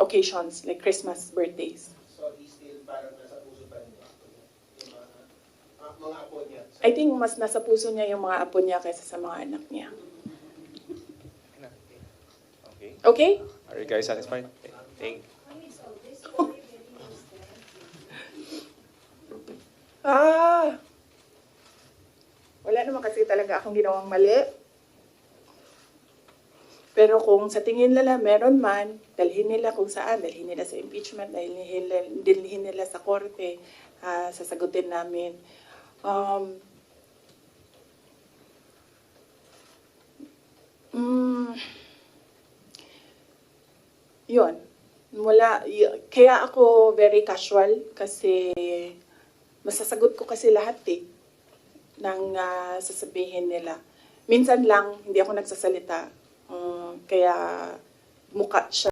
occasions like Christmas, birthdays. So, still parang nasa puso pa rin niya. Yung mga, ah, mga apo niya. I think mas nasa puso niya yung mga apo niya kaysa sa mga anak niya. Okay. Okay? Are you guys satisfied? Thank Ah! Wala naman kasi talaga akong ginawang mali. Pero kung sa tingin nila meron man, dalhin nila kung saan, dalhin nila sa impeachment, dalhin nila, dalhin nila sa korte, ah, sasagutin namin. Um, mm, yun. Y- kaya ako very casual kasi masasagot ko kasi lahat eh ng ah, sasabihin nila. Minsan lang, hindi ako nagsasalita. Kaya mukha siya